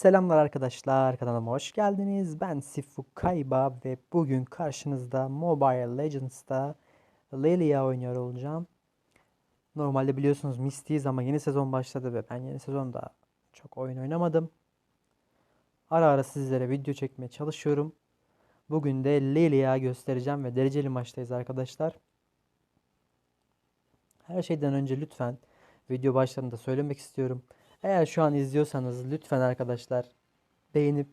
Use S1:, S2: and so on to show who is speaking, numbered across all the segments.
S1: Selamlar arkadaşlar kanalıma hoş geldiniz. Ben Sifu Kayba ve bugün karşınızda Mobile Legends'ta Lilia oynuyor olacağım. Normalde biliyorsunuz Misty'yiz ama yeni sezon başladı ve ben yeni sezonda çok oyun oynamadım. Ara ara sizlere video çekmeye çalışıyorum. Bugün de Lilia göstereceğim ve dereceli maçtayız arkadaşlar. Her şeyden önce lütfen video başlarında söylemek istiyorum. Eğer şu an izliyorsanız lütfen arkadaşlar beğenip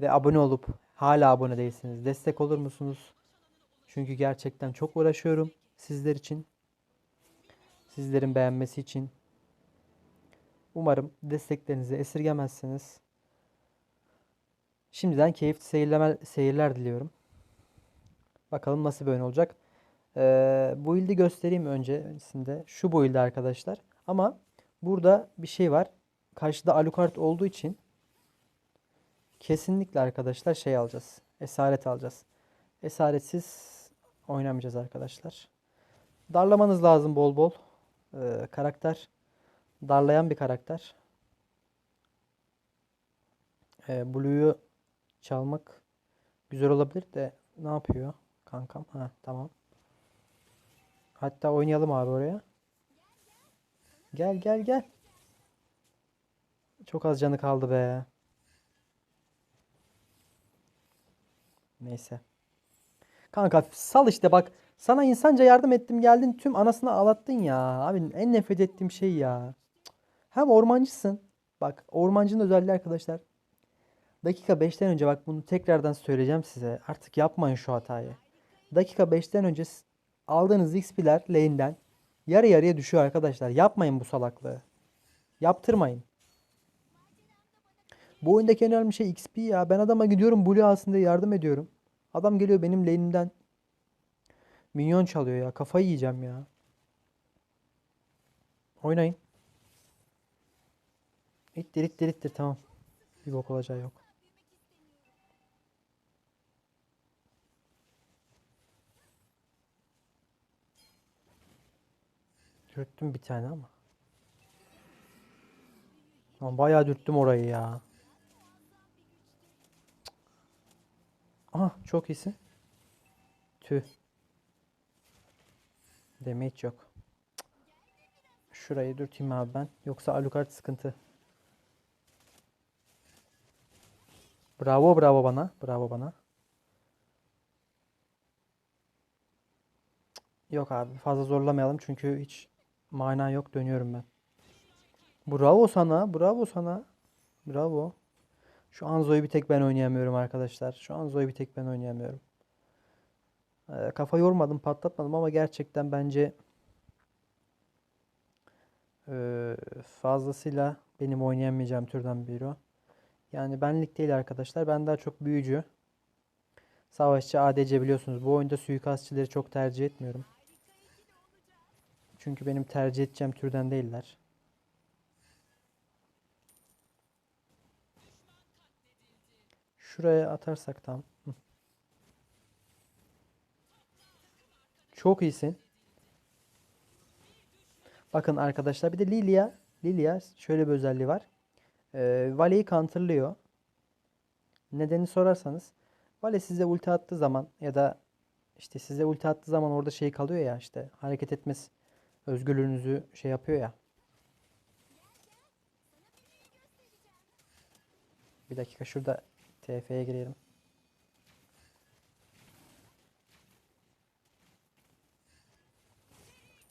S1: ve abone olup hala abone değilseniz destek olur musunuz? Çünkü gerçekten çok uğraşıyorum sizler için. Sizlerin beğenmesi için. Umarım desteklerinizi esirgemezsiniz. Şimdiden keyifli seyirleme, seyirler diliyorum. Bakalım nasıl bir oyun olacak. Ee, bu build'i göstereyim öncesinde. Şu build'i arkadaşlar. Ama burada bir şey var. Karşıda Alucard olduğu için kesinlikle arkadaşlar şey alacağız. Esaret alacağız. Esaretsiz oynamayacağız arkadaşlar. Darlamanız lazım bol bol. Ee, karakter darlayan bir karakter. Ee, Blue'yu çalmak güzel olabilir de ne yapıyor kankam? Ha tamam. Hatta oynayalım abi oraya. Gel gel gel. Çok az canı kaldı be. Neyse. Kanka sal işte bak. Sana insanca yardım ettim geldin tüm anasını ağlattın ya. Abi en nefret ettiğim şey ya. Hem ormancısın. Bak ormancının özelliği arkadaşlar. Dakika 5'ten önce bak bunu tekrardan söyleyeceğim size. Artık yapmayın şu hatayı. Dakika 5'ten önce aldığınız XP'ler lane'den yarı yarıya düşüyor arkadaşlar. Yapmayın bu salaklığı. Yaptırmayın. Bu oyundaki en önemli şey XP ya. Ben adama gidiyorum Blue aslında yardım ediyorum. Adam geliyor benim lane'imden minyon çalıyor ya. Kafayı yiyeceğim ya. Oynayın. İttir ittir ittir tamam. Bir bok olacağı yok. Dürttüm bir tane ama. Lan bayağı dürttüm orayı ya. Aha çok iyisin. Tüh. Damage yok. Şurayı dürteyim abi ben. Yoksa Alucard sıkıntı. Bravo bravo bana. Bravo bana. Yok abi fazla zorlamayalım çünkü hiç mana yok dönüyorum ben. Bravo sana. Bravo sana. Bravo. Şu an Zoe'yu bir tek ben oynayamıyorum arkadaşlar. Şu an Zoe'yu bir tek ben oynayamıyorum. Ee, kafa yormadım, patlatmadım ama gerçekten bence ee, fazlasıyla benim oynayamayacağım türden biri o. Yani benlik değil arkadaşlar. Ben daha çok büyücü. Savaşçı ADC biliyorsunuz. Bu oyunda suikastçileri çok tercih etmiyorum. Çünkü benim tercih edeceğim türden değiller. Şuraya atarsak tam. Çok iyisin. Bakın arkadaşlar bir de Lilia. Lilia şöyle bir özelliği var. Ee, Vale'yi counterlıyor. Nedeni sorarsanız Vale size ulti attığı zaman ya da işte size ulti attığı zaman orada şey kalıyor ya işte hareket etmesi özgürlüğünüzü şey yapıyor ya. Bir dakika şurada TF'ye girelim.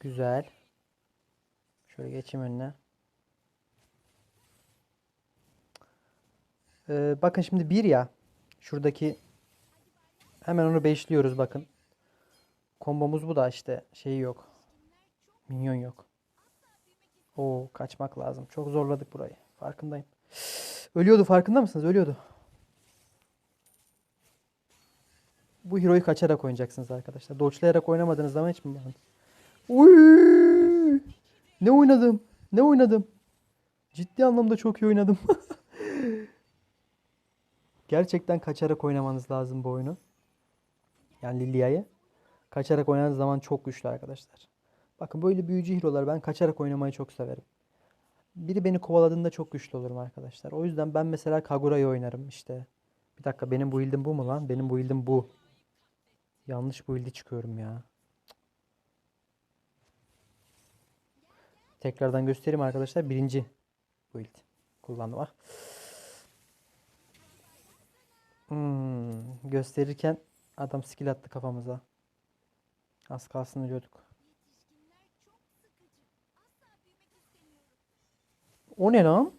S1: Güzel. Şöyle geçeyim önüne. Ee, bakın şimdi bir ya. Şuradaki hemen onu beşliyoruz bakın. Kombomuz bu da işte şeyi yok. Minyon yok. Oo kaçmak lazım. Çok zorladık burayı. Farkındayım. Ölüyordu farkında mısınız? Ölüyordu. Bu hero'yu kaçarak oynayacaksınız arkadaşlar. Dodge'layarak oynamadığınız zaman hiç mi bakın? Ne oynadım? Ne oynadım? Ciddi anlamda çok iyi oynadım. Gerçekten kaçarak oynamanız lazım bu oyunu. Yani Lilia'yı. Kaçarak oynadığınız zaman çok güçlü arkadaşlar. Bakın böyle büyücü hero'lar ben kaçarak oynamayı çok severim. biri beni kovaladığında çok güçlü olurum arkadaşlar. O yüzden ben mesela Kagura'yı oynarım işte. Bir dakika benim bu build'im bu mu lan? Benim bu build'im bu. Yanlış build'i çıkıyorum ya. Tekrardan göstereyim arkadaşlar. Birinci build kullandım. Ah. Hmm, gösterirken adam skill attı kafamıza. Az kalsın ölüyorduk. O ne lan?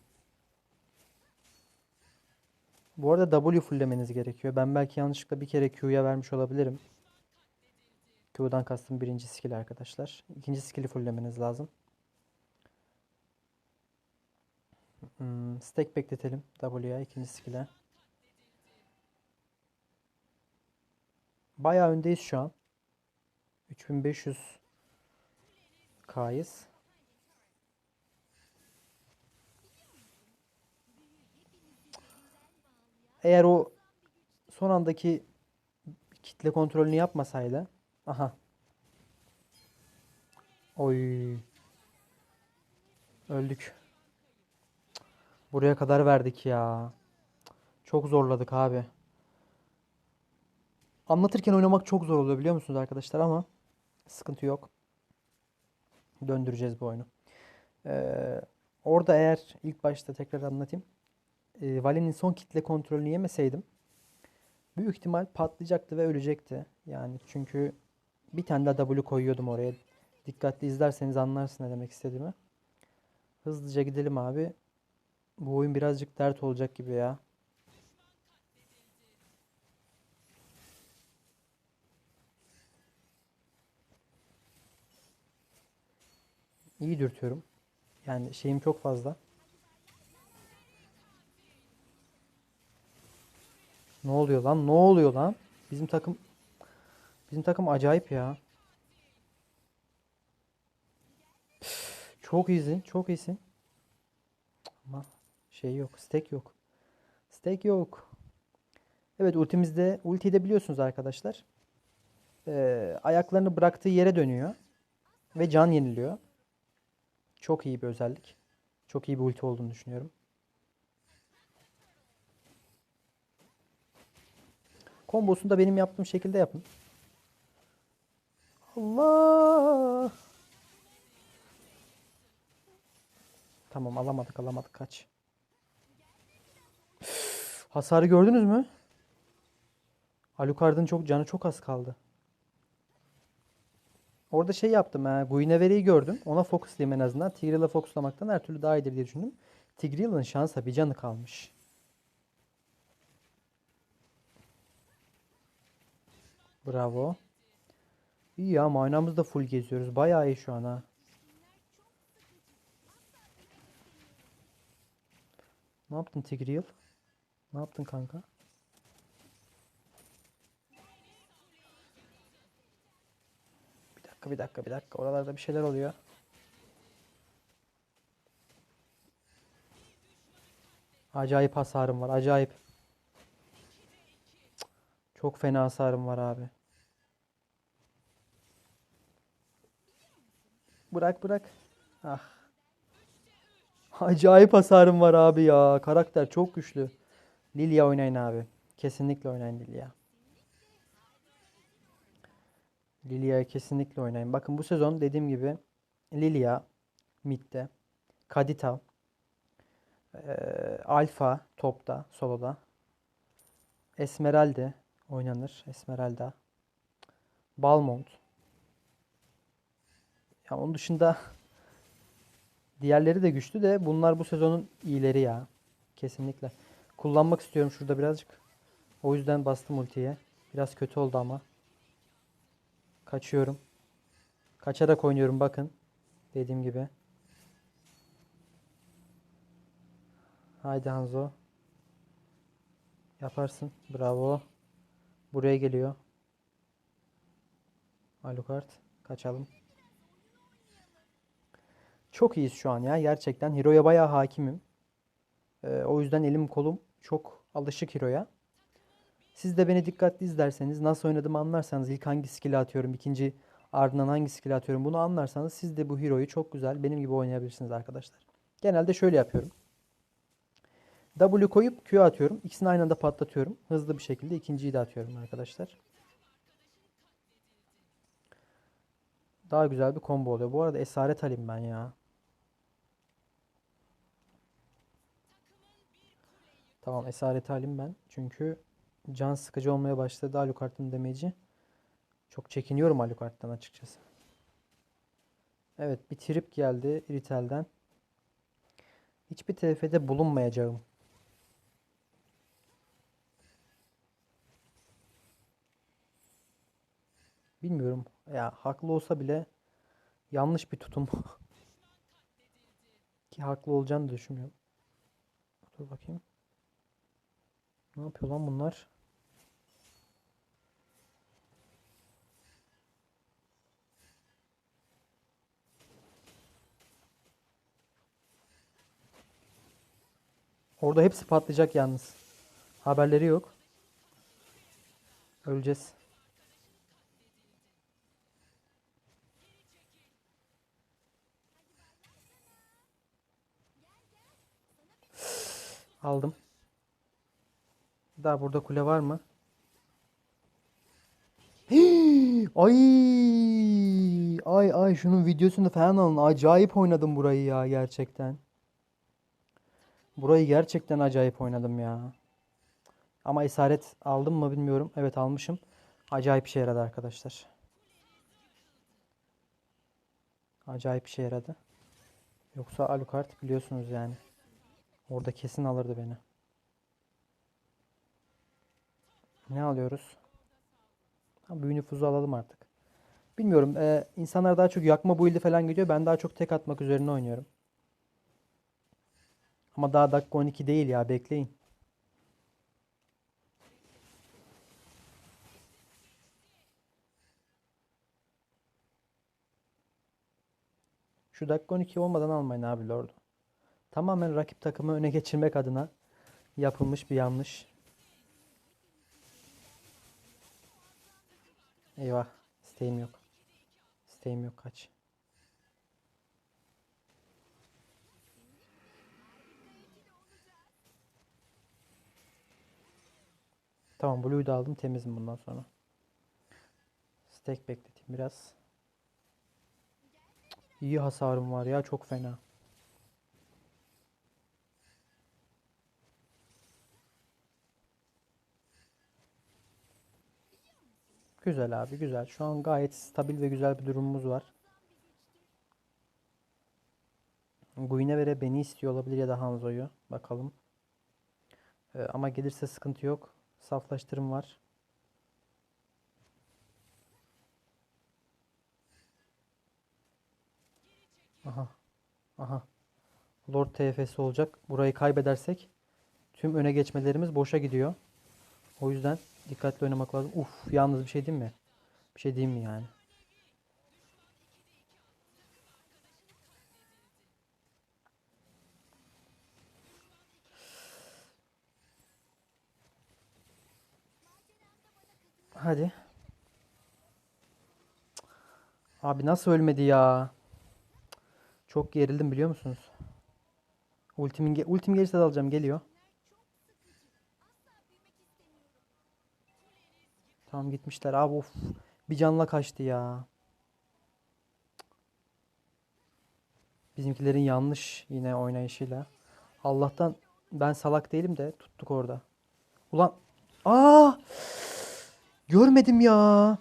S1: Bu arada W fulllemeniz gerekiyor. Ben belki yanlışlıkla bir kere Q'ya vermiş olabilirim. Q'dan kastım birinci skill arkadaşlar. İkinci skill'i fulllemeniz lazım. Hmm, stack bekletelim W'ya ikinci skill'e. Bayağı öndeyiz şu an. 3500 K'yız. Eğer o son andaki kitle kontrolünü yapmasaydı. Aha. Oy. Öldük. Buraya kadar verdik ya. Çok zorladık abi. Anlatırken oynamak çok zor oluyor biliyor musunuz arkadaşlar ama sıkıntı yok. Döndüreceğiz bu oyunu. Ee, orada eğer ilk başta tekrar anlatayım. Ee, Vali'nin son kitle kontrolünü yemeseydim büyük ihtimal patlayacaktı ve ölecekti. Yani çünkü bir tane daha W koyuyordum oraya. Dikkatli izlerseniz anlarsın ne demek istediğimi. Hızlıca gidelim abi. Bu oyun birazcık dert olacak gibi ya. İyi dürtüyorum. Yani şeyim çok fazla. Ne oluyor lan? Ne oluyor lan? Bizim takım bizim takım acayip ya. Çok iyisin, çok iyisin. Ama şey yok, stack yok. Stack yok. Evet ultimizde, ultiyi de biliyorsunuz arkadaşlar. Ee, ayaklarını bıraktığı yere dönüyor. Ve can yeniliyor. Çok iyi bir özellik. Çok iyi bir ulti olduğunu düşünüyorum. Kombosunu da benim yaptığım şekilde yapın. Allah! Tamam alamadık alamadık kaç. Hasarı gördünüz mü? Alucard'ın çok canı çok az kaldı. Orada şey yaptım ha. Guinevere'yi gördüm. Ona fokuslayayım en azından. Tigreal'a fokuslamaktan her türlü daha iyidir diye düşündüm. Tigreal'ın şansa bir canı kalmış. Bravo. İyi ya manamız da full geziyoruz. Bayağı iyi şu an ha. Ne yaptın Tigreal? Ne yaptın kanka? Bir dakika bir dakika bir dakika. Oralarda bir şeyler oluyor. Acayip hasarım var. Acayip. Çok fena hasarım var abi. Bırak bırak. Ah. Acayip hasarım var abi ya. Karakter çok güçlü. Lilia oynayın abi. Kesinlikle oynayın Lilia. Lilia'yı kesinlikle oynayın. Bakın bu sezon dediğim gibi Lilia midde, Kadita, eee, Alfa topta, soloda, Esmeralda oynanır. Esmeralda, Balmont. Ya onun dışında diğerleri de güçlü de bunlar bu sezonun iyileri ya. Kesinlikle. Kullanmak istiyorum şurada birazcık. O yüzden bastım ultiye. Biraz kötü oldu ama. Kaçıyorum. Kaçarak oynuyorum bakın. Dediğim gibi. Haydi Hanzo. Yaparsın. Bravo. Buraya geliyor. Alucard. Kaçalım. Çok iyiyiz şu an ya. Gerçekten. Hero'ya bayağı hakimim. Ee, o yüzden elim kolum çok alışık Hero'ya. Siz de beni dikkatli izlerseniz, nasıl oynadığımı anlarsanız, ilk hangi skill'i atıyorum, ikinci ardından hangi skill'i atıyorum bunu anlarsanız siz de bu hero'yu çok güzel benim gibi oynayabilirsiniz arkadaşlar. Genelde şöyle yapıyorum. W koyup Q atıyorum. İkisini aynı anda patlatıyorum. Hızlı bir şekilde ikinciyi de atıyorum arkadaşlar. Daha güzel bir combo oluyor. Bu arada esaret alayım ben ya. Tamam esaret alayım ben. Çünkü can sıkıcı olmaya başladı Alucard'ın demeci. Çok çekiniyorum Alucard'dan açıkçası. Evet bir trip geldi Iritel'den. Hiçbir TF'de bulunmayacağım. Bilmiyorum. Ya haklı olsa bile yanlış bir tutum. Ki haklı olacağını düşünmüyorum. Dur bakayım. Ne yapıyor lan bunlar? Orada hepsi patlayacak yalnız. Haberleri yok. Öleceğiz. Aldım. Daha burada kule var mı? Ay, ay ay şunun videosunu falan alın. Acayip oynadım burayı ya gerçekten. Burayı gerçekten acayip oynadım ya. Ama isaret aldım mı bilmiyorum. Evet almışım. Acayip işe yaradı arkadaşlar. Acayip işe yaradı. Yoksa Alucard biliyorsunuz yani. Orada kesin alırdı beni. Ne alıyoruz? Ha, büyü nüfuzu alalım artık. Bilmiyorum. E, insanlar daha çok yakma build'i falan gidiyor. Ben daha çok tek atmak üzerine oynuyorum. Ama daha dakika 12 değil ya. Bekleyin. Şu dakika 12 olmadan almayın abi Lord'u. Tamamen rakip takımı öne geçirmek adına yapılmış bir yanlış. Eyvah. İsteğim yok. İsteğim yok kaç. Tamam Blue'yu da aldım temizim bundan sonra. Stack bekleteyim biraz. İyi hasarım var ya çok fena. Güzel abi güzel. Şu an gayet stabil ve güzel bir durumumuz var. Guinevere beni istiyor olabilir ya da Hanzo'yu. Bakalım. Ee, ama gelirse sıkıntı yok. Saflaştırım var. Aha. Aha. Lord TF'si olacak. Burayı kaybedersek tüm öne geçmelerimiz boşa gidiyor. O yüzden dikkatli oynamak lazım. Uf, yalnız bir şey diyeyim mi? Bir şey diyeyim mi yani? Hadi. Abi nasıl ölmedi ya? Çok gerildim biliyor musunuz? Ultimin, ge- ultim gelirse de alacağım. Geliyor. Tamam gitmişler. Abi of. Bir canla kaçtı ya. Bizimkilerin yanlış yine oynayışıyla. Allah'tan ben salak değilim de tuttuk orada. Ulan. Aa! Görmedim ya.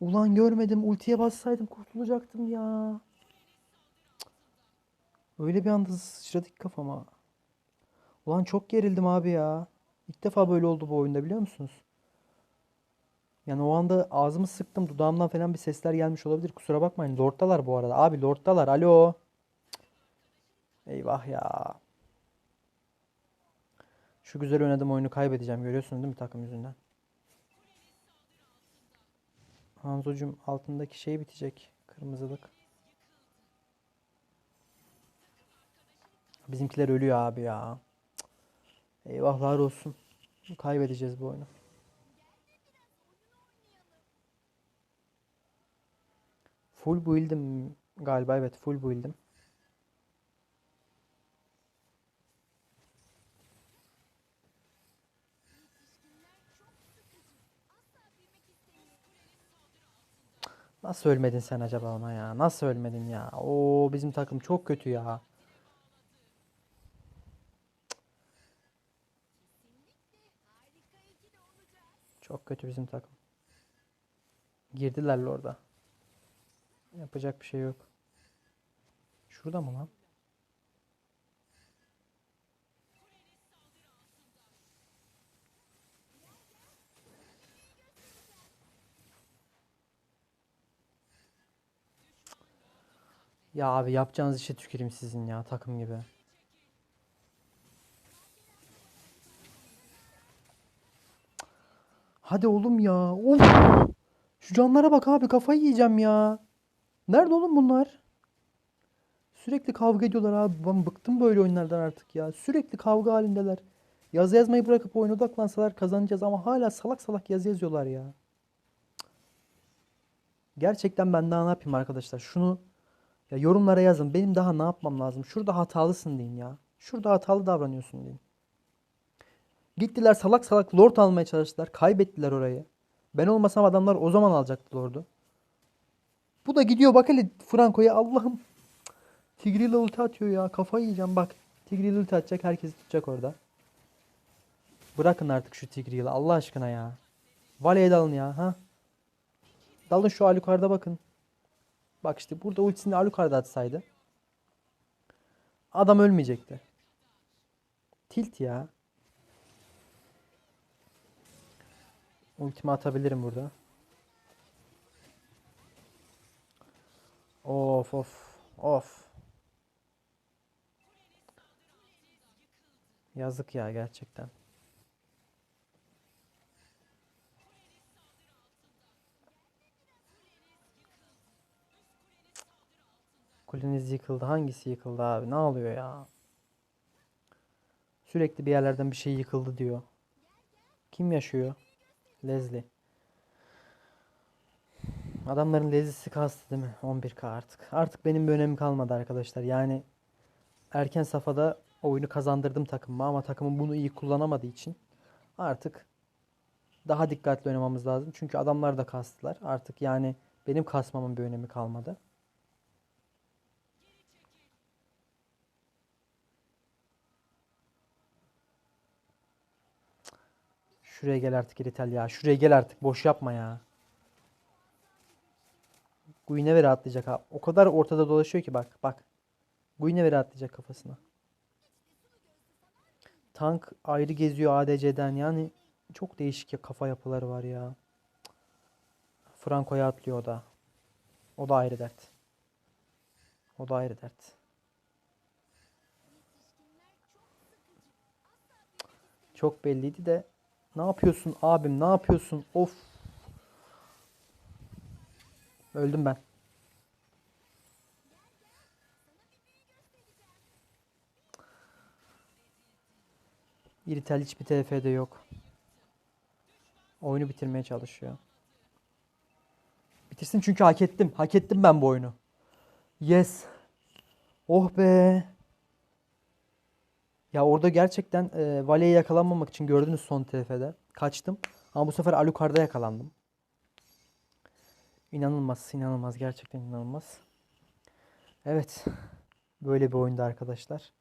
S1: Ulan görmedim. Ultiye bassaydım kurtulacaktım ya. Öyle bir anda sıçradık kafama. Ulan çok gerildim abi ya. İlk defa böyle oldu bu oyunda biliyor musunuz? Yani o anda ağzımı sıktım. Dudağımdan falan bir sesler gelmiş olabilir. Kusura bakmayın. Lord'dalar bu arada. Abi Lord'dalar. Alo. Eyvah ya. Şu güzel oynadığım oyunu kaybedeceğim. Görüyorsunuz değil mi takım yüzünden? Hanzocuğum altındaki şey bitecek. Kırmızılık. Bizimkiler ölüyor abi ya. Eyvahlar olsun. Kaybedeceğiz bu oyunu. Full build'im galiba evet full build'im. Nasıl ölmedin sen acaba ona ya? Nasıl ölmedin ya? Oo bizim takım çok kötü ya. Çok kötü bizim takım. Girdiler orada. Yapacak bir şey yok. Şurada mı lan? Ya abi yapacağınız işe tüküreyim sizin ya takım gibi. Hadi oğlum ya. Of. Şu canlara bak abi kafayı yiyeceğim ya. Nerede oğlum bunlar? Sürekli kavga ediyorlar abi. Ben bıktım böyle oyunlardan artık ya. Sürekli kavga halindeler. Yazı yazmayı bırakıp oyuna odaklansalar kazanacağız ama hala salak salak yazı yazıyorlar ya. Gerçekten ben daha ne yapayım arkadaşlar? Şunu ya yorumlara yazın. Benim daha ne yapmam lazım? Şurada hatalısın deyin ya. Şurada hatalı davranıyorsun deyin. Gittiler salak salak lord almaya çalıştılar. Kaybettiler orayı. Ben olmasam adamlar o zaman alacaktı lordu. Bu da gidiyor bak hele Franco'ya Allah'ım. Tigreal ulti atıyor ya. Kafayı yiyeceğim bak. Tigreal ulti atacak. Herkes tutacak orada. Bırakın artık şu Tigreal'ı Allah aşkına ya. Vale'ye dalın ya. ha. Dalın şu Alucard'a bakın. Bak işte burada ultisini Alucard'a atsaydı. Adam ölmeyecekti. Tilt ya. Ultimi atabilirim burada. Of of of. Yazık ya gerçekten. Kuleniz yıkıldı. Hangisi yıkıldı abi? Ne oluyor ya? Sürekli bir yerlerden bir şey yıkıldı diyor. Kim yaşıyor? Leslie. Adamların lezisi kastı değil mi? 11K artık. Artık benim bir önemi kalmadı arkadaşlar. Yani erken safhada oyunu kazandırdım takımıma ama takımım bunu iyi kullanamadığı için artık daha dikkatli oynamamız lazım. Çünkü adamlar da kastılar. Artık yani benim kasmamın bir önemi kalmadı. Şuraya gel artık İritel ya. Şuraya gel artık. Boş yapma ya. Guinevere atlayacak ha. O kadar ortada dolaşıyor ki bak. Bak. Guinevere atlayacak kafasına. Tank ayrı geziyor ADC'den. Yani çok değişik ya kafa yapıları var ya. Franco'ya atlıyor o da. O da ayrı dert. O da ayrı dert. Çok belliydi de ne yapıyorsun abim? Ne yapıyorsun? Of. Öldüm ben. İritel hiçbir TF'de yok. Oyunu bitirmeye çalışıyor. Bitirsin çünkü hak ettim. Hak ettim ben bu oyunu. Yes. Oh be. Ya orada gerçekten e, Vale'ye yakalanmamak için gördünüz son TF'de. Kaçtım. Ama bu sefer Alucard'a yakalandım. İnanılmaz, inanılmaz. Gerçekten inanılmaz. Evet. Böyle bir oyunda arkadaşlar.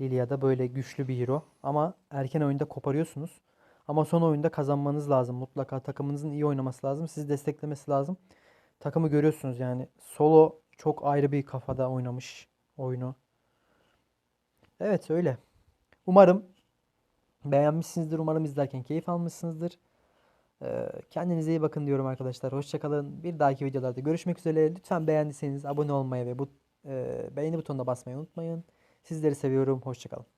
S1: Lilia da böyle güçlü bir hero. Ama erken oyunda koparıyorsunuz. Ama son oyunda kazanmanız lazım. Mutlaka takımınızın iyi oynaması lazım. Sizi desteklemesi lazım. Takımı görüyorsunuz yani. Solo çok ayrı bir kafada oynamış oyunu. Evet öyle. Umarım beğenmişsinizdir. Umarım izlerken keyif almışsınızdır. Ee, kendinize iyi bakın diyorum arkadaşlar. Hoşçakalın. Bir dahaki videolarda görüşmek üzere. Lütfen beğendiyseniz abone olmayı ve bu e, beğeni butonuna basmayı unutmayın. Sizleri seviyorum. Hoşçakalın.